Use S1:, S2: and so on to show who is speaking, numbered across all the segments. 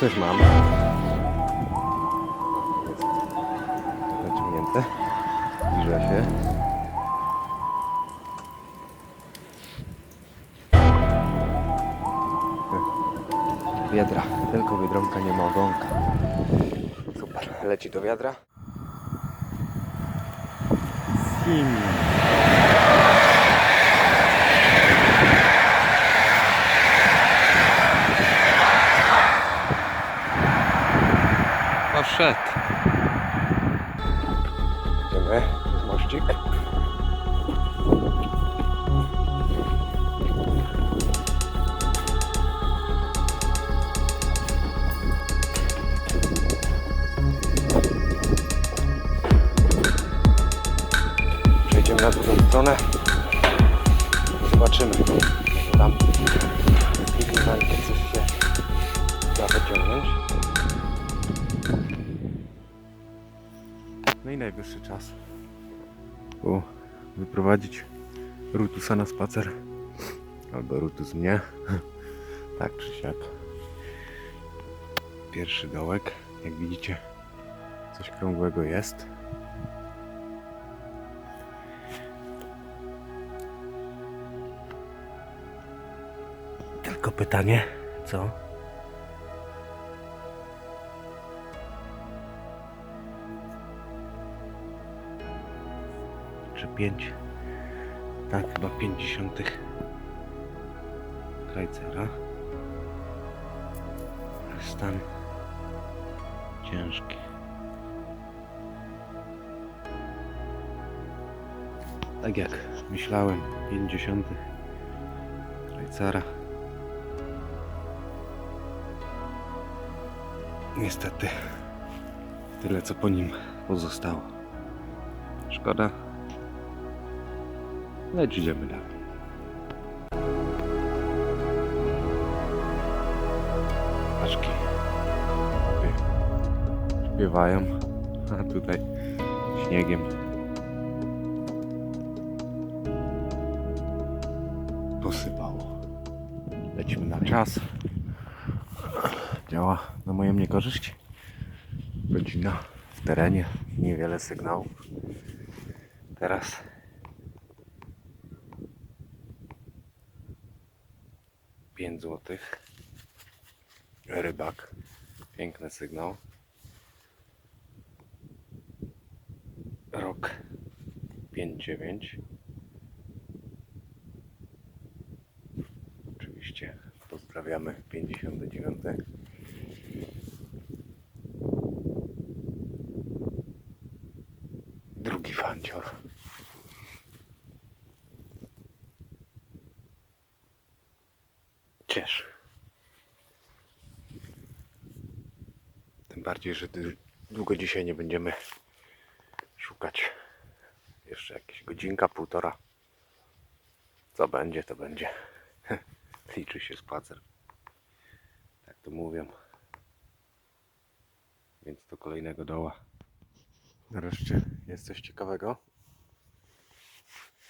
S1: Coś mam. Jest naciągnięte. Zbliża się. Wiadra. Tylko biedronka, nie ma ogonka. Super. Leci do wiadra. Sim. Na drugą stronę. Zobaczymy. Tam Igniwancie coś się da wyciągnąć. No i najwyższy czas. Bo wyprowadzić Rutusa na spacer. Albo Rutus mnie. tak czy siak. Pierwszy dołek. Jak widzicie, coś krągłego jest. Pytanie, co? czy 5 tak chyba 50 krajcera. Stan ciężki. Tak jak myślałem 50 krajcera niestety tyle co po nim pozostało szkoda Lecz idziemy dalej. Paczki. Śpiewają, a tutaj śniegiem. Posypało. Lecimy na czas. Działa na moją niekorzyść. Godzina w terenie, niewiele sygnałów. Teraz 5 złotych. Rybak. Piękny sygnał. Rok 5-9. Oczywiście pozdrawiamy 59. Cieszy. Tym bardziej, że długo dzisiaj nie będziemy szukać. Jeszcze jakieś godzinka, półtora. Co będzie, to będzie. Liczy się spacer. Tak to mówią. Więc do kolejnego doła. Nareszcie jest coś ciekawego.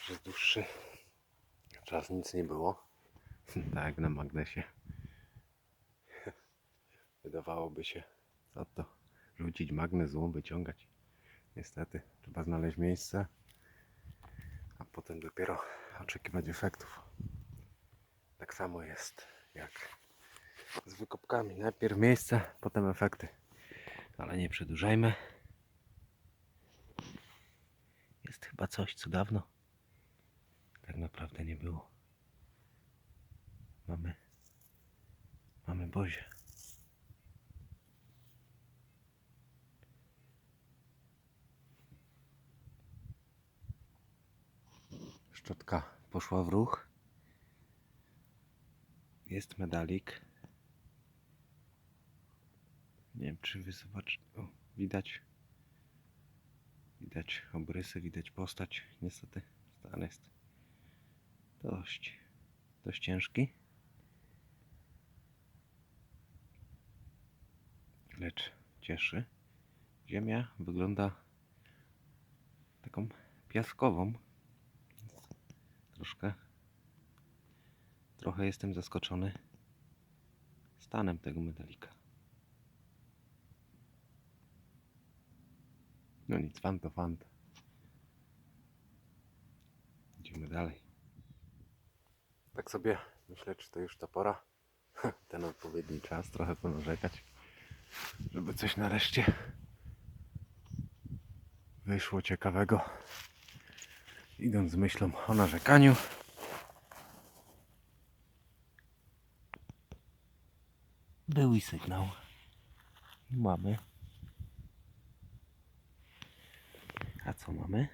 S1: Przez dłuższy czas nic nie było. Tak, na magnesie. Wydawałoby się, co to? Rzucić magnes, złą wyciągać. Niestety, trzeba znaleźć miejsce, a potem dopiero oczekiwać efektów. Tak samo jest jak z wykopkami. Najpierw miejsce, potem efekty. Ale nie przedłużajmy. Jest chyba coś, co dawno tak naprawdę nie było. Mamy. Mamy Bozie. Szczotka poszła w ruch. Jest medalik. Nie wiem, czy wy zobaczy. O, widać. Widać obrysy, widać postać. Niestety stan jest dość, dość ciężki. lecz cieszy. Ziemia wygląda taką piaskową. Troszkę. Trochę jestem zaskoczony stanem tego medalika. No nic, fan to. Idziemy dalej. Tak sobie myślę, czy to już ta pora, ten odpowiedni czas, trochę ponarzekać, żeby coś nareszcie wyszło ciekawego. Idąc z myślą o narzekaniu. Był i sygnał. Mamy. A co mamy?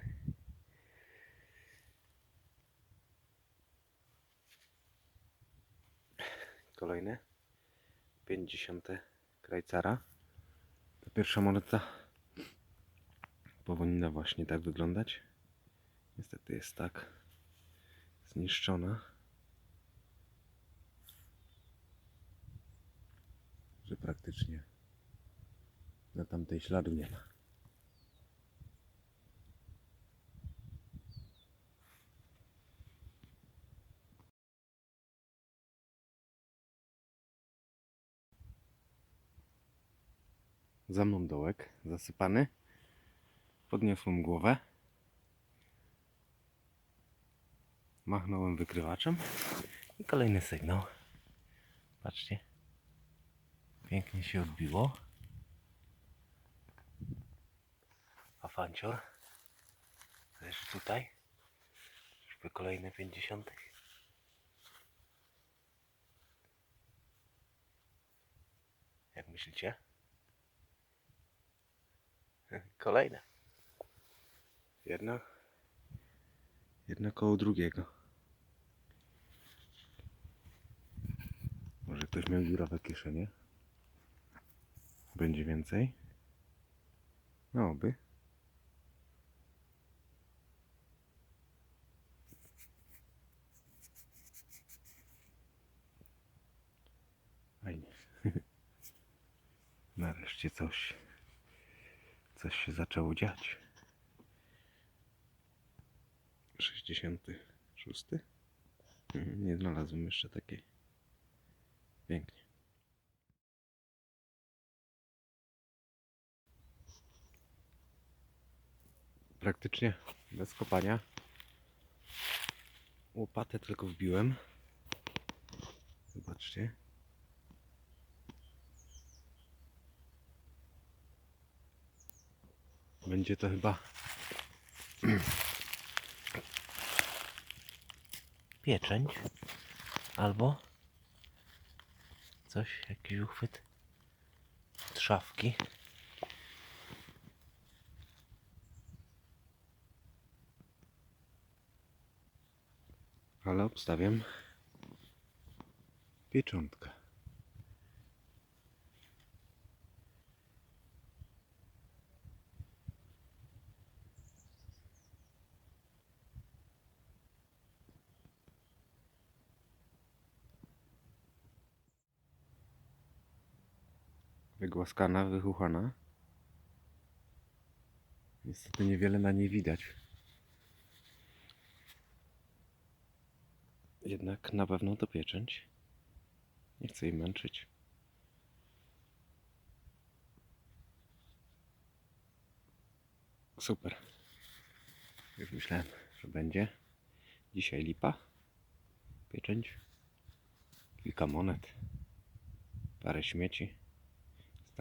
S1: Kolejne. 50 krajcara. Ta pierwsza moneta powinna właśnie tak wyglądać. Niestety jest tak zniszczona, że praktycznie na tamtej śladu nie ma. Za mną dołek zasypany. Podniosłem głowę. Machnąłem wykrywaczem i kolejny sygnał. Patrzcie. Pięknie się odbiło. A fancior leży tutaj. Żeby kolejne 50. Jak myślicie? Kolejne. Jedno. Jedno koło drugiego. Może ktoś miał dziurawe kieszenie? Będzie więcej? No oby. Nareszcie coś. Coś się zaczęło dziać. 66. Mhm, Nie znalazłem jeszcze takiej. Pięknie. Praktycznie bez kopania. Łopatę tylko wbiłem. Zobaczcie. Będzie to chyba pieczęć albo coś, jakiś uchwyt trzawki. Ale obstawiam pieczątkę. Wygłaskana, wychuchana. Niestety niewiele na niej widać. Jednak na pewno to pieczęć. Nie chcę jej męczyć. Super. Już myślałem, że będzie. Dzisiaj lipa. Pieczęć. Kilka monet. Parę śmieci.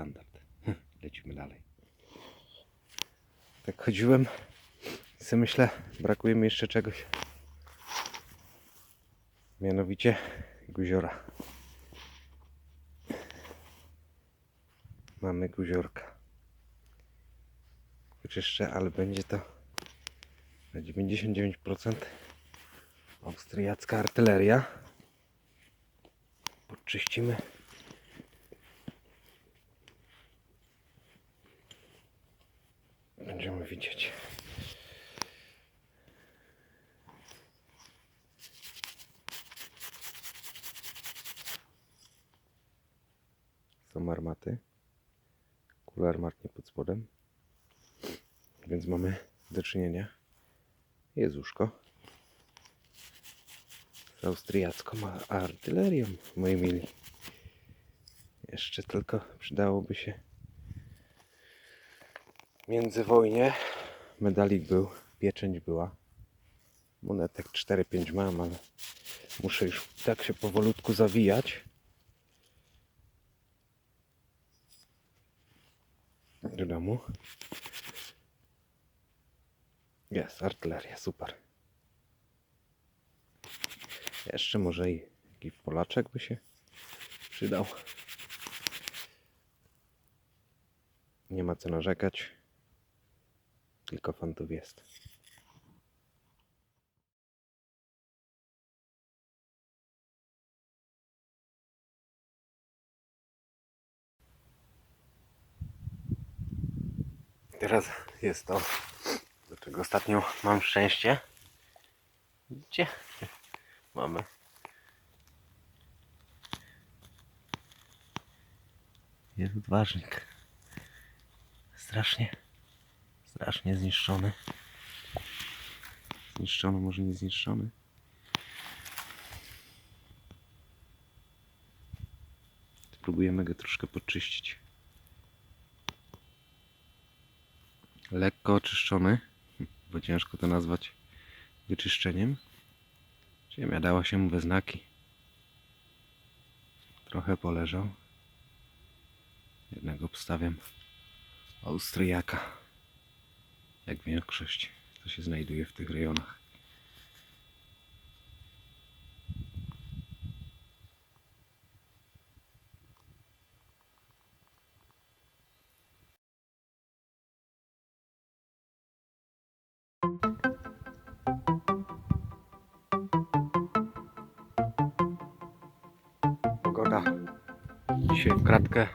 S1: Standard. Lecimy dalej. Tak chodziłem. i sobie myślę, brakuje mi jeszcze czegoś. Mianowicie guziora. Mamy guziorka. Wyczyszczę, ale będzie to na 99% austriacka artyleria. Podczyścimy. Spodem. Więc mamy do czynienia. Łóżko. Z austriacką artylerią, moi mili. Jeszcze tylko przydałoby się międzywojnie medalik był, pieczęć była. Monetek 4-5 mam, ale muszę już tak się powolutku zawijać. Do domu. Jest, artyleria, super. Jeszcze może i jakiś Polaczek by się przydał. Nie ma co narzekać. Tylko fantów jest. Teraz jest to, do czego ostatnio mam szczęście. Widzicie? Mamy. Jest odważnik. Strasznie, strasznie zniszczony. Zniszczony, może nie zniszczony. Spróbujemy go troszkę poczyścić. Lekko oczyszczony, bo ciężko to nazwać wyczyszczeniem. Ziemia dała się mu we znaki. Trochę poleżał. Jednego obstawiam. Austriaka. Jak większość, co się znajduje w tych rejonach. Pogoda. Dzisiaj kratkę.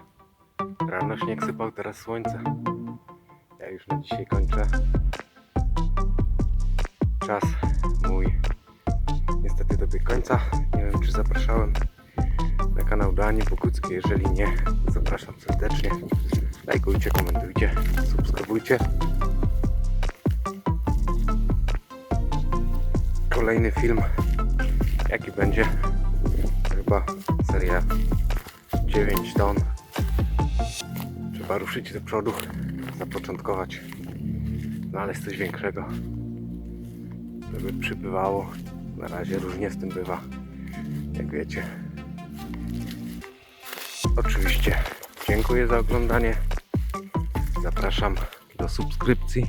S1: Rano śnieg sypał, teraz słońce. Ja już na dzisiaj kończę. Czas mój niestety dobiegł końca. Nie wiem czy zapraszałem na kanał do Ani Pokuckiej. Jeżeli nie, zapraszam serdecznie. Lajkujcie, komentujcie, subskrybujcie. Kolejny film, jaki będzie? Seria 9 ton. Trzeba ruszyć do przodu, zapoczątkować, znaleźć coś większego, żeby przybywało. Na razie różnie z tym bywa, jak wiecie. Oczywiście dziękuję za oglądanie. Zapraszam do subskrypcji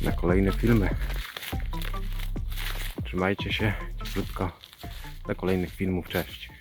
S1: na kolejne filmy. Trzymajcie się cieplutko. Do kolejnych filmów. Cześć.